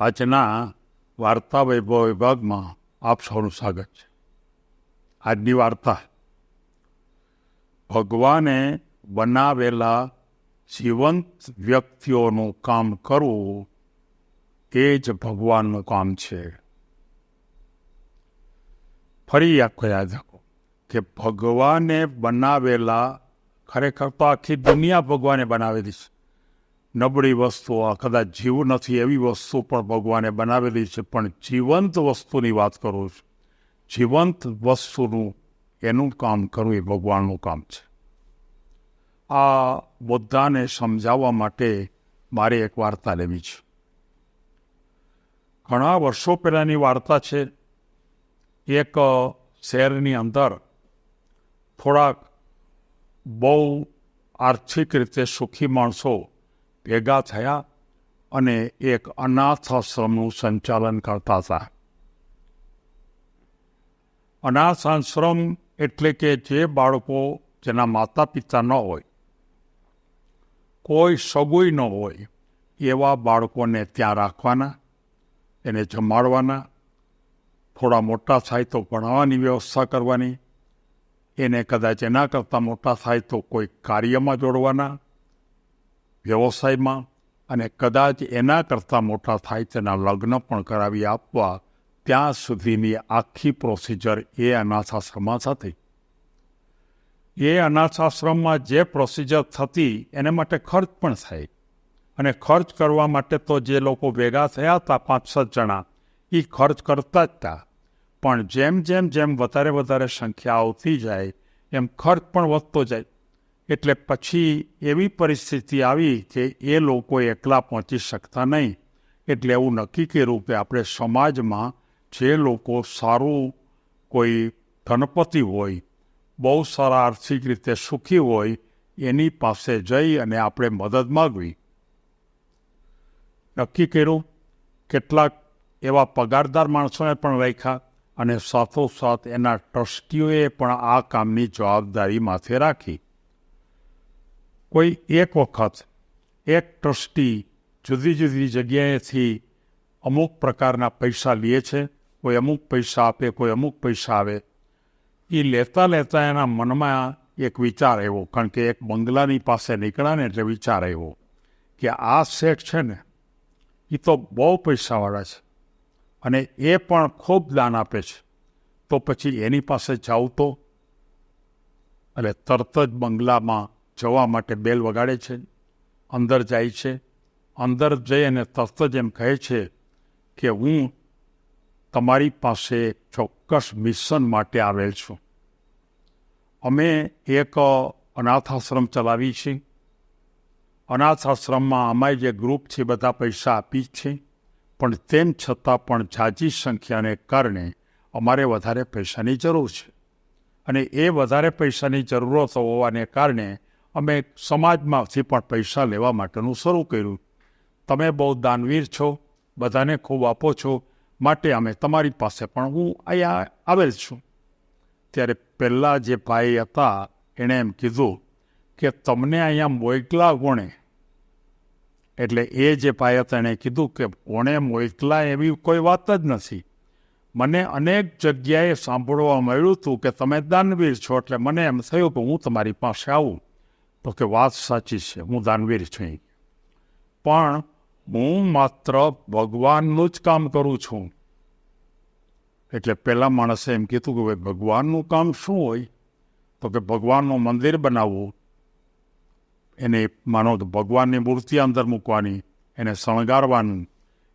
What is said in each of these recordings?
આજના વાર્તા વૈભવ વિભાગમાં આપ સૌનું સ્વાગત છે. આજની વાર્તા, ભગવાને બનાવેલા જીવંત વ્યક્તિઓનું કામ કરવું એ જ ભગવાનનું કામ છે. ફરી આખો યાદ રાખો કે ભગવાને બનાવેલા ખરેખર તો આખી દુનિયા ભગવાને બનાવેલી છે. નબળી વસ્તુઓ કદાચ જીવ નથી એવી વસ્તુ પણ ભગવાને બનાવેલી છે, પણ જીવંત વસ્તુની વાત કરું છું. જીવંત વસ્તુનું એનું કામ કરવું એ ભગવાનનું કામ છે. આ બધાને સમજાવવા માટે મારે એક વાર્તા લેવી છે. ઘણા વર્ષો પહેલાંની વાર્તા છે. એક શહેરની અંદર થોડાક બહુ આર્થિક રીતે સુખી માણસો ભેગા થયા અને એક અનાથ આશ્રમનું સંચાલન કરતા હતા. અનાથ આશ્રમ એટલે કે જે બાળકો જેના માતા પિતા ન હોય, કોઈ સગુઈ ન હોય, એવા બાળકોને ત્યાં રાખવાના, એને જમાડવાના, થોડા મોટા થાય તો ભણાવવાની વ્યવસ્થા કરવાની, એને કદાચ એના કરતાં મોટા થાય તો કોઈ કાર્યમાં જોડવાના વ્યવસાયમાં અને કદાચ એના કરતાં મોટા થાય તેના લગ્ન પણ કરાવી આપવા ત્યાં સુધીની આખી પ્રોસિજર એ અનાથ આશ્રમમાં થતી એ અનાથ આશ્રમમાં જે પ્રોસિજર થતી એને માટે ખર્ચ પણ થાય અને ખર્ચ કરવા માટે તો જે લોકો ભેગા થયા હતા પાંચ સાત જણા એ ખર્ચ કરતા જ હતા. પણ જેમ જેમ જેમ વધારે વધારે સંખ્યા આવતી જાય, એમ ખર્ચ પણ વધતો જાય. એટલે પછી એવી પરિસ્થિતિ આવી કે એ લોકો એકલા પહોંચી શકતા નહીં. એટલે એવું નક્કી કર્યું કે આપણે સમાજમાં જે લોકો સારું કોઈ ધનપતિ હોય, બહુ સારા આર્થિક રીતે સુખી હોય, એની પાસે જઈ અને આપણે મદદ માગવી. નક્કી કર્યું? કેટલાક એવા પગારદાર માણસોને પણ રાખ્યા અને સાથોસાથ એના ટ્રસ્ટીઓએ પણ આ કામની જવાબદારી માથે રાખી. કોઈ એક વખત, એક ટ્રસ્ટી જુદી જુદી જગ્યાએથી અમુક પ્રકારના પૈસા લે છે, કોઈ અમુક પૈસા આપે, કોઈ અમુક પૈસા આવે. એ લેતા લેતા એના મનમાં એક વિચાર આવ્યો, કારણ કે એક બંગલાની પાસે નીકળ્યા ને એટલે વિચાર આવ્યો કે આ શેઠ છે ને એ તો બહુ પૈસાવાળા છે અને એ પણ ખૂબ દાન આપે છે. તો પછી એની પાસે જાવ તો? એટલે તરત જ બંગલામાં જવા માટે બેલ વગાડે છે, અંદર જાય છે, અંદર જઈ અને તસ્ત જ એમ કહે છે કે હું તમારી પાસે ચોક્કસ મિશન માટે આવેલ છું. અમે એક અનાથ આશ્રમ ચલાવી છે. અનાથ આશ્રમમાં અમારી જે ગ્રુપ છે, બધા પૈસા આપી છે, પણ તેમ છતાં પણ ઝાઝી સંખ્યાને કારણે અમારે વધારે પૈસાની જરૂર છે. અને એ વધારે પૈસાની જરૂરત હોવાને કારણે અમે સમાજમાંથી પણ પૈસા લેવા માટેનું શરૂ કર્યું. તમે બહુ દાનવીર છો, બધાને ખૂબ આપો છો, માટે અમે તમારી પાસે પણ હું અહીંયા આવેલ છું. ત્યારે પહેલાં જે ભાઈ હતા, એણે એમ કીધું કે તમને અહીંયા મોકલા ગોણે એટલે એ જે ભાઈ હતા, એણે કીધું કે કોણે મોકલા એવી કોઈ વાત જ નથી. મને અનેક જગ્યાએ સાંભળવા મળ્યું હતું કે તમે દાનવીર છો, એટલે મને એમ થયું કે હું તમારી પાસે આવું. તો કે વાત સાચી છે, હું દાનવીર છું. પણ હું માત્ર ભગવાનનું જ કામ કરું છું. એટલે પહેલાં માણસે એમ કીધું કે ભાઈ ભગવાનનું કામ શું હોય? તો કે ભગવાનનું મંદિર બનાવવું. એને માનો તો ભગવાનની મૂર્તિ અંદર મૂકવાની, એને શણગારવાનું.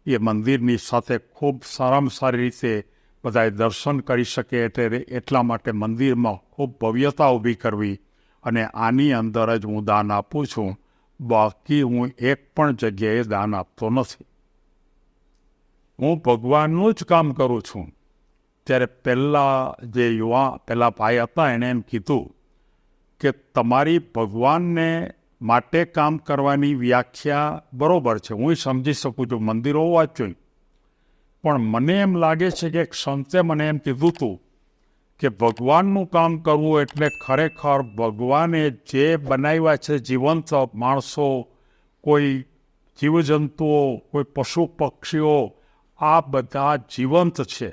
એ મંદિરની સાથે ખૂબ સારામાં સારી રીતે બધાએ દર્શન કરી શકે એટલે એટલા માટે મંદિરમાં ખૂબ ભવ્યતા ઊભી કરવી. અને આની અંદર જ હું દાન આપું છું. બાકી હું એક પણ જગ્યાએ દાન આપતો નથી. હું ભગવાનનું જ કામ કરું છું. ત્યારે પહેલાં જે યુવા, પહેલાં ભાઈ હતા એણે એમ કીધું કે તમારી ભગવાનને માટે કામ કરવાની વ્યાખ્યા બરોબર છે. હું સમજી શકું છું. મંદિરો હોવા જ જોઈએ પણ મને એમ લાગે છે કે એક સંતે મને એમ કીધું હતું કે ભગવાનનું કામ કરવું એટલે ખરેખર ભગવાને જે બનાવ્યા છે જીવંત માણસો, કોઈ જીવજંતુઓ, કોઈ પશુ પક્ષીઓ, આ બધા જીવંત છે.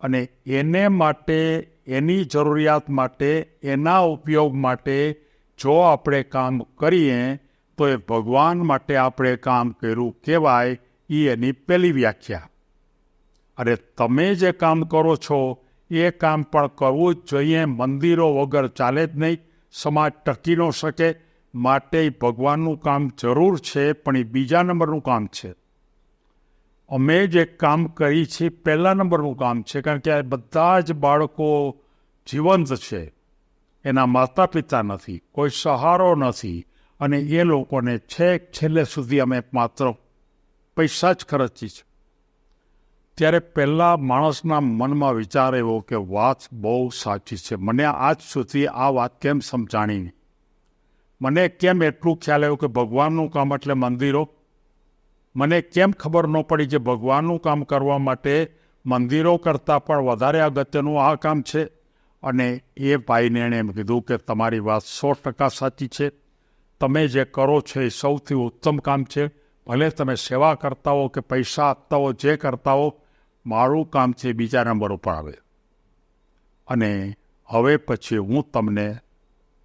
અને એને માટે, એની જરૂરિયાત માટે, એના ઉપયોગ માટે જો આપણે કામ કરીએ, તો એ ભગવાન માટે આપણે કામ કર્યું કહેવાય એ એની પહેલી વ્યાખ્યા. અને તમે જે કામ કરો છો એ કામ પણ કરવું જ જોઈએ. મંદિરો વગર ચાલે જ નહીં. સમાજ ટકી ન શકે. માટે ભગવાનનું કામ જરૂર છે, પણ એ બીજા નંબરનું કામ છે. અમે જે કામ કરી છે, પહેલા નંબરનું કામ છે. કારણ કે આ બધા જ બાળકો જીવંત છે. એના માતા પિતા નથી. કોઈ સહારો નથી. અને એ લોકોને છેક છેલ્લે સુધી અમે માત્ર પૈસા જ ખર્ચી છે. ત્યારે પહેલાં માણસના મનમાં વિચાર એવો કે વાત બહુ સાચી છે. મને આજ સુધી આ વાત કેમ સમજાણી મને કેમ એટલું ખ્યાલ આવ્યો કે ભગવાનનું કામ એટલે મંદિરો? મને કેમ ખબર ન પડી કે ભગવાનનું કામ કરવા માટે મંદિરો કરતાં પણ વધારે અગત્યનું આ કામ છે? અને એ ભાઈને એણે એમ કીધું કે તમારી વાત સો ટકા સાચી છે. તમે જે કરો છો એ સૌથી ઉત્તમ કામ છે. ભલે તમે સેવા કરતા હો કે પૈસા આપતા હો, જે કરતા હો મારું કામ છે બીજા નંબર ઉપર આવે. અને હવે પછી હું તમને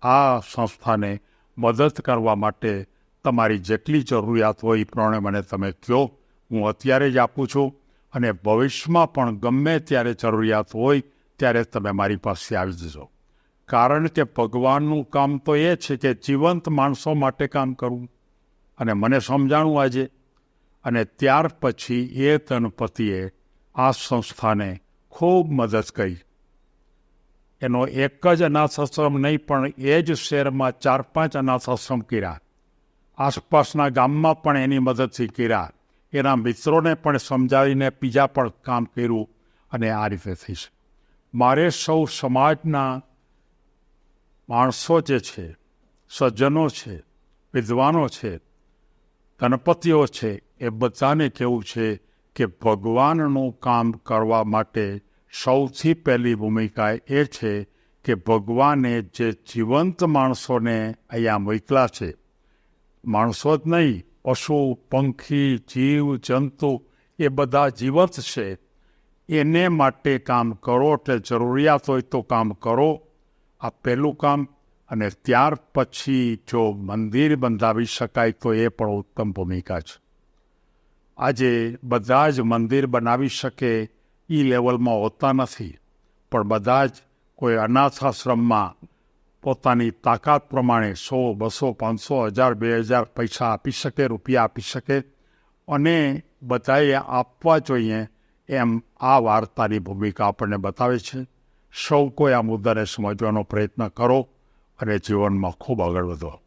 આ સંસ્થાને મદદ કરવા માટે તમારી જેટલી જરૂરિયાત હોય એ પ્રમાણે મને તમે કહો હું અત્યારે જ આપું છું અને ભવિષ્યમાં પણ ગમે ત્યારે જરૂરિયાત હોય ત્યારે તમે મારી પાસે આવી જજો. કારણ કે ભગવાનનું કામ તો એ છે કે જીવંત માણસો માટે કામ કરવું. અને મને સમજાણું આજે. અને ત્યાર પછી એ ગણપતિએ આ સંસ્થાને ખૂબ મદદ કરી. એનો એક જ અનાથાશ્રમ નહીં, પણ એ જ શહેરમાં ચાર પાંચ અનાથાશ્રમ કર્યા. આસપાસના ગામમાં પણ એની મદદથી કર્યા. એના મિત્રોને પણ સમજાવીને બીજા પણ કામ કર્યું અને આ રીતે થઈ છે. મારે સૌ સમાજના માણસો જે છે, સજ્જનો છે, વિદ્વાનો છે, ગણપતિઓ છે, એ બધાને કહેવું છે કે ભગવાનનું કામ કરવા માટે સૌથી પહેલી ભૂમિકા એ છે કે ભગવાને જે જીવંત માણસોને અહીંયા મોકલા છે. માણસો જ નહીં, પશુ, પંખી, જીવ, જંતુ એ બધા જીવંત છે. એને માટે કામ કરો એટલે જરૂરિયાત હોય તો કામ કરો. આ પહેલું કામ અને ત્યાર પછી જો મંદિર બંધાવી શકાય તો એ પણ ઉત્તમ ભૂમિકા છે. આજે બધા જ મંદિર બનાવી શકે એ લેવલમાં હોતા નથી. પણ બધા જ કોઈ અનાથાશ્રમમાં પોતાની તાકાત પ્રમાણે સો, બસો, પાંચસો હજાર, બે હજાર પૈસા આપી શકે, રૂપિયા આપી શકે અને બધાએ આપવા જોઈએ એમ આ વાર્તાની ભૂમિકા આપણને બતાવે છે. સૌ કોઈ આ મુદ્દાને સમજવાનો પ્રયત્ન કરો અને જીવનમાં ખૂબ આગળ વધો.